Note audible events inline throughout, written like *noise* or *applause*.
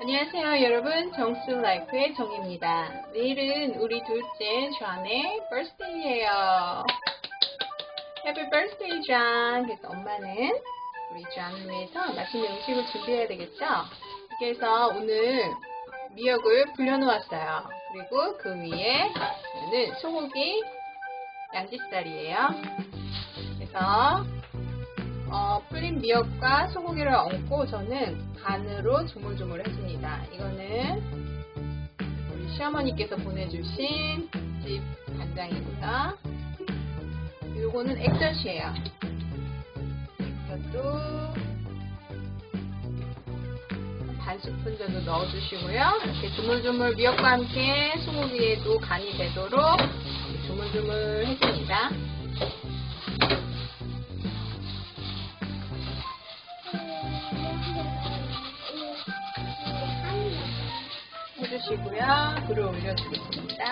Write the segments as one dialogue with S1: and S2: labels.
S1: 안녕하세요 여러분 정수 라이프의 정입니다. 내일은 우리 둘째 존의 birthday예요. Happy birthday 존. 그래서 엄마는 우리 존을 위해서 맛있는 음식을 준비해야 되겠죠? 그래서 오늘 미역을 불려놓았어요. 그리고 그 위에 저는 소고기 양지살이에요. 그래서 어, 풀린 미역과 소고기를 얹고 저는 간으로 조물조물 해줍니다. 이거는 우리 시어머니께서 보내주신 집 간장입니다. 요거는 액젓이에요. 이것도 반 스푼 정도 넣어주시고요. 이렇게 조물조물 미역과 함께 소고기에도 간이 되도록 조물조물 해줍니다. 주시고요. 불을 올려주겠습니다.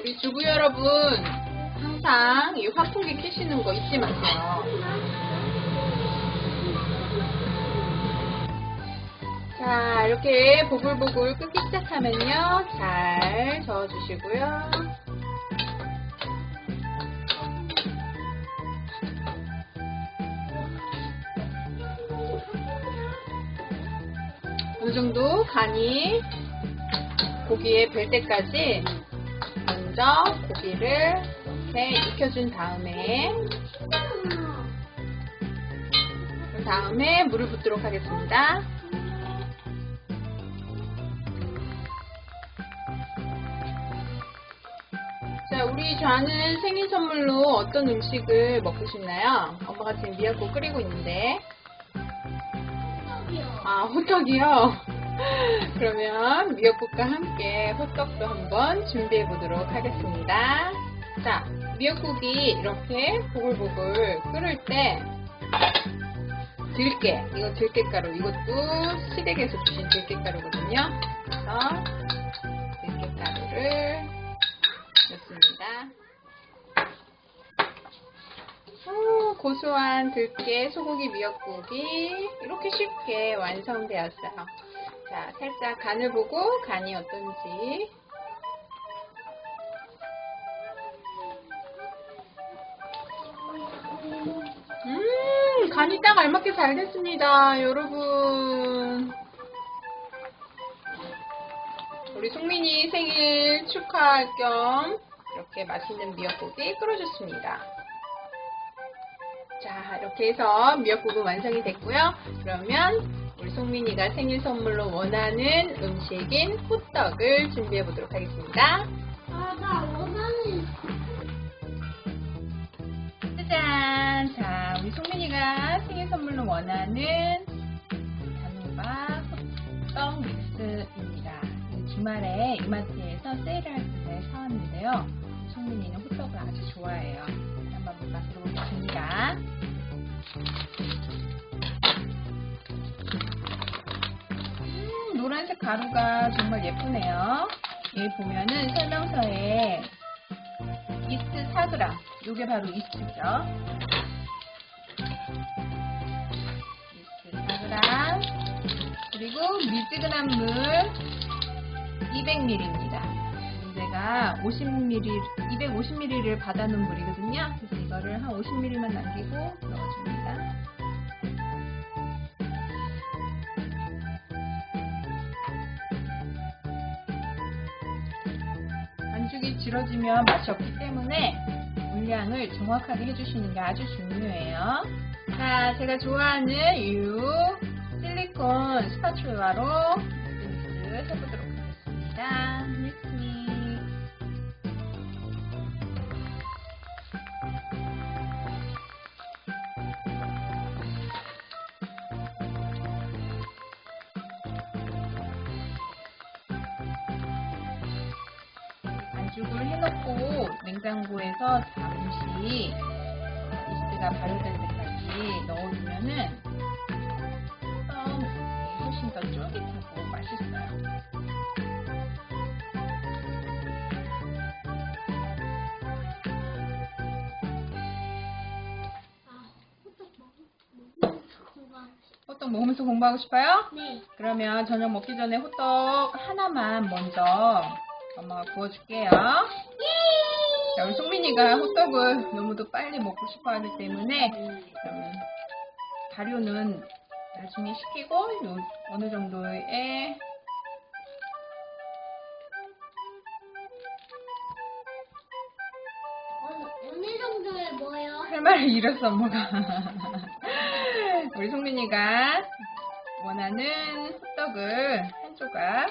S1: 우리 주부 여러분, 항상 이 환풍기 켜시는 거 잊지 마세요. 자, 이렇게 보글보글 끓기 시작하면요. 잘 저어주시고요. 어느 정도 간이 고기에 별 때까지 먼저 고기를 이렇게 익혀준 다음에 그 다음에 물을 붓도록 하겠습니다. 자, 우리 좌는 생일 선물로 어떤 음식을 먹고 싶나요? 엄마가 지금 미역국 끓이고 있는데 아, 호떡이요? *laughs* 그러면 미역국과 함께 호떡도 한번 준비해 보도록 하겠습니다. 자, 미역국이 이렇게 보글보글 끓을 때 들깨, 이거 들깨가루, 이것도 시댁에서 주신 들깨가루거든요. 그래서 들깨가루를 넣습니다. 오, 고소한 들깨 소고기 미역국이 이렇게 쉽게 완성되었어요. 자, 살짝 간을 보고 간이 어떤지. 음, 간이 딱 알맞게 잘 됐습니다, 여러분. 우리 송민이 생일 축하할 겸 이렇게 맛있는 미역국이 끓어졌습니다. 자, 이렇게 해서 미역국은 완성이 됐고요. 그러면 우리 송민이가 생일 선물로 원하는 음식인 호떡을 준비해 보도록 하겠습니다.
S2: 아, 나 원하는
S1: 짜잔! 자, 우리 송민이가 생일 선물로 원하는 단호박 호떡 믹스입니다. 주말에 이마트에서 세일할 때 사왔는데요. 송민이는 호떡을 아주 좋아해요. 한번 맛으로 보겠습니다. 음, 노란색 가루가 정말 예쁘네요. 여기 보면은 설명서에 이스트 4g. 요게 바로 이스트죠. 이스트 4g. 그리고 미지근한 물 200ml입니다. 제가 50ml, 250ml를 받아놓은 물이거든요. 그래서 이거를 한 50ml만 남기고 넣어줍니다. 질어지면 맛이 없기 때문에 물량을 정확하게 해주시는 게 아주 중요해요. 자, 제가 좋아하는 이 실리콘 스파츌라로 반죽을 해놓고 냉장고에서 잠시 이스트가 발효될 때까지 넣어주면은 호떡이 훨씬 더 쫄깃하고 맛있어요. 호떡 먹으면서 공부하고 싶어요?
S2: 네.
S1: 그러면 저녁 먹기 전에 호떡 하나만 먼저 엄마가 구워줄게요. 자, 우리 송민이가 호떡을 너무도 빨리 먹고 싶어 하기 때문에 그러면 발효는 나중에 시키고 요 어느 정도의
S2: 어느, 정도의 뭐요?
S1: 할 말을 잃었어 엄마가 *laughs* 우리 송민이가 원하는 호떡을 한 조각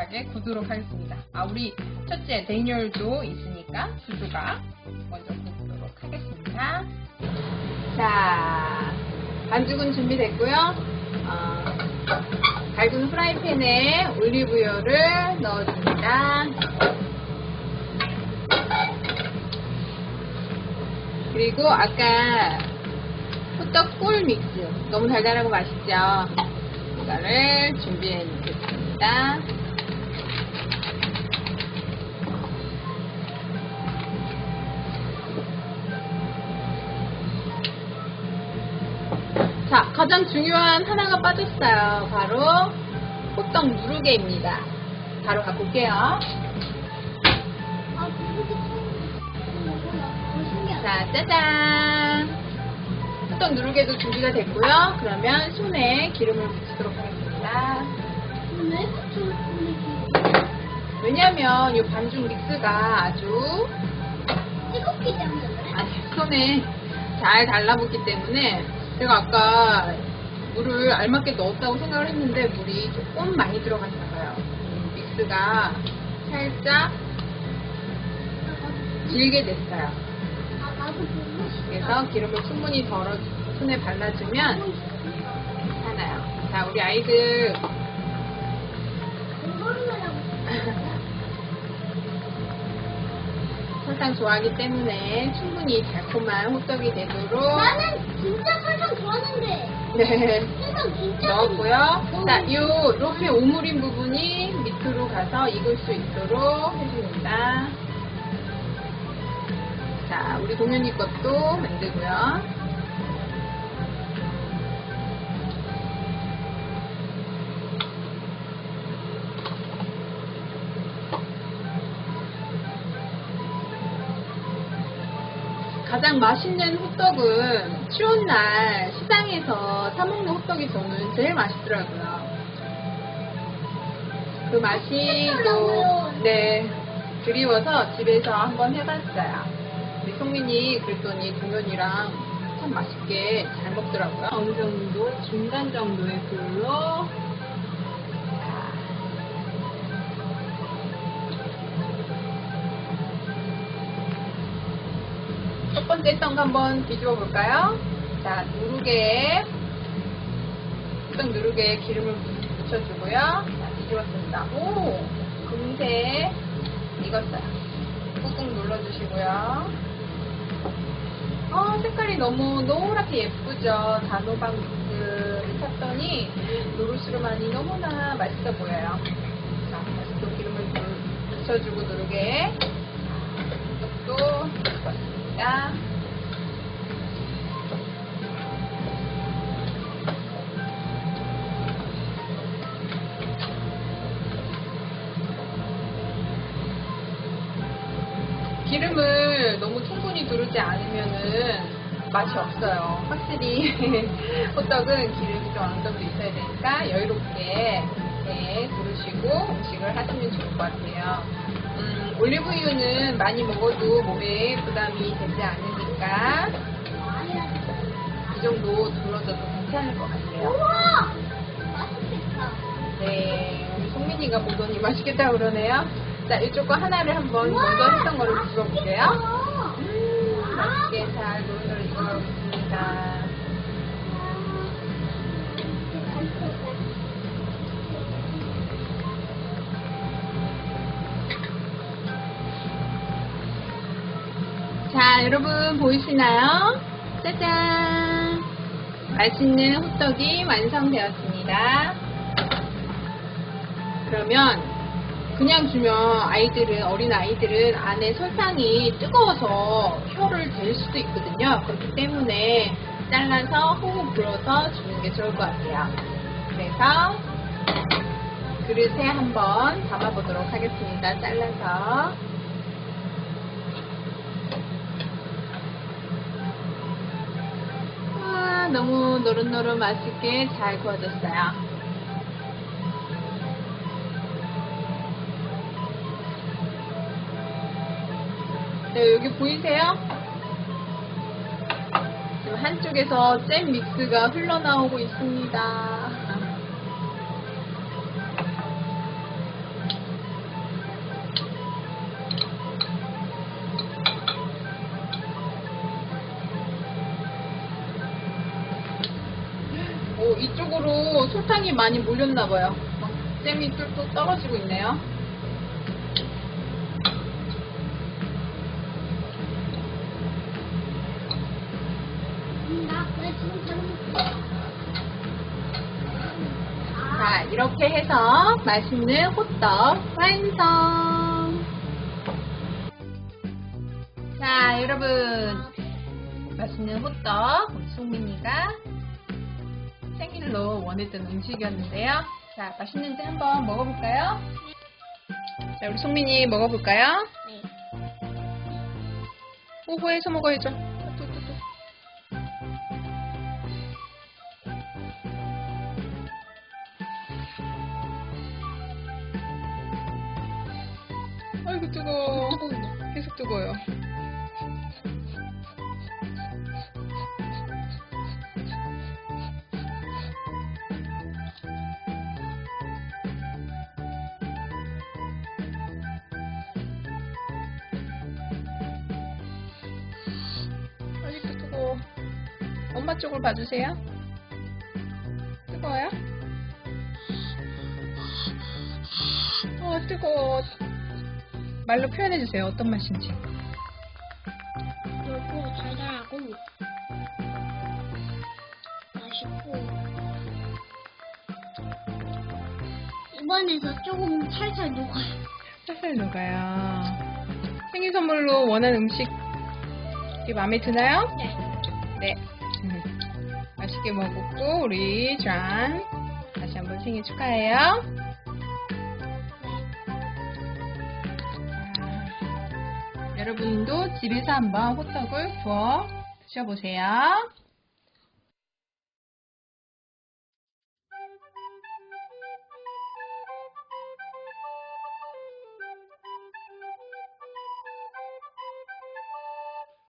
S1: 곱하게 구도록 하겠습니다. 아 우리 첫째 데니얼도 있으니까 두 조각 먼저 굽도록 하겠습니다. 자 반죽은 준비됐고요. 어, 갈군 프라이팬에 올리브유를 넣어줍니다. 그리고 아까 호떡 꿀 믹스. 너무 달달하고 맛있죠? 이거를 준비해 놓겠습니다. 가장 중요한 하나가 빠졌어요. 바로 호떡 누르개입니다. 바로 갖고 올게요. 자, 짜잔! 호떡 누르개도 준비가 됐고요. 그러면 손에 기름을 묻히도록 하겠습니다.
S2: 왜
S1: 왜냐면 이 반죽 믹스가 아주
S2: 뜨겁기 때문에?
S1: 아니, 손에 잘 달라붙기 때문에 제가 아까 물을 알맞게 넣었다고 생각을 했는데 물이 조금 많이 들어갔어요. 음, 믹스가 살짝 질게 됐어요. 그래서 기름을 충분히 덜어 손에 발라주면 괜찮아요. 자, 우리 아이들 설탕 좋아하기 때문에 충분히 달콤한 호떡이 되도록
S2: 나는 진짜.
S1: 네, *laughs* 넣었고요. 자, 이 이렇게 오므린 부분이 밑으로 가서 익을 수 있도록 해줍니다. 자, 우리 동현이 것도 만들고요. 가장 맛있는 호떡은 추운 날 시장에서 사먹는 호떡이 저는 제일 맛있더라고요. 그 맛이 또, 네, 그리워서 집에서 한번 해봤어요. 우리 송민이 그랬더니 동현이랑 참 맛있게 잘 먹더라고요. 어느 정도, 중간 정도의 불로. 번째 떡 한번 뒤집어 볼까요? 자, 누르개에, 뚝 누르개에 기름을 묻혀주고요. 자, 뒤집었습니다. 오! 금세 익었어요. 꾹꾹 눌러주시고요. 어, 색깔이 너무 노랗게 예쁘죠? 단호박 믹스를 샀더니 노르스르만이 너무나 맛있어 보여요. 자, 다시 또 기름을 물- 묻혀주고 누르게. 또 익었습니다. 기름을 너무 충분히 두르지 않으면은 맛이 없어요. 확실히 *laughs* 호떡은 기름이 좀 어느 정도 있어야 되니까 여유롭게 네, 두르시고 음식을 하시면 좋을 것 같아요. 음, 올리브유는 많이 먹어도 몸에 부담이 되지 않으니까 이 정도 둘러줘도 괜찮을 것 같아요.
S2: 우와! 맛있겠다.
S1: 네, 우리 송민이가 보더니 맛있겠다고 그러네요. 자, 이쪽 거 하나를 한번 먼저 했던 거를 집어볼게요.
S2: 아,
S1: 음, 맛있게 잘 노릇노릇 익어있습니다. 자, 여러분 보이시나요? 짜잔! 맛있는 호떡이 완성되었습니다. 그러면 그냥 주면 아이들은 어린 아이들은 안에 설탕이 뜨거워서 혀를 댈 수도 있거든요. 그렇기 때문에 잘라서 호흡 불어서 주는 게 좋을 것 같아요. 그래서 그릇에 한번 담아보도록 하겠습니다. 잘라서. 와, 너무 노릇노릇 맛있게 잘 구워졌어요. 네, 여기 보이세요? 지금 한쪽에서 잼 믹스가 흘러나오고 있습니다. 오, 이쪽으로 설탕이 많이 몰렸나봐요. 잼이 뚝뚝 떨어지고 있네요.
S2: 음, 나 그래 지금 잘못.
S1: 자, 이렇게 해서 맛있는 호떡 완성! 자, 여러분. 맛있는 호떡, 우리 송민이가 생일로 원했던 음식이었는데요. 자, 맛있는지 한번 먹어볼까요? 자, 우리 송민이 먹어볼까요?
S2: 네.
S1: 호호해서 먹어야죠. 뜨거워. 엄마 쪽을 봐주세요. 말로 표현해주세요. 어떤 맛인지.
S2: 넓고 달달하고 맛있고 입안에서 조금 살살 녹아요.
S1: 살살 녹아요. 생일 선물로 원하는 음식 이 마음에 드나요?
S2: 네.
S1: 네. 음. 맛있게 먹었고 우리 짠 다시 한번 생일 축하해요. 여러분도 집에서 한번 호떡을 구워 드셔보세요.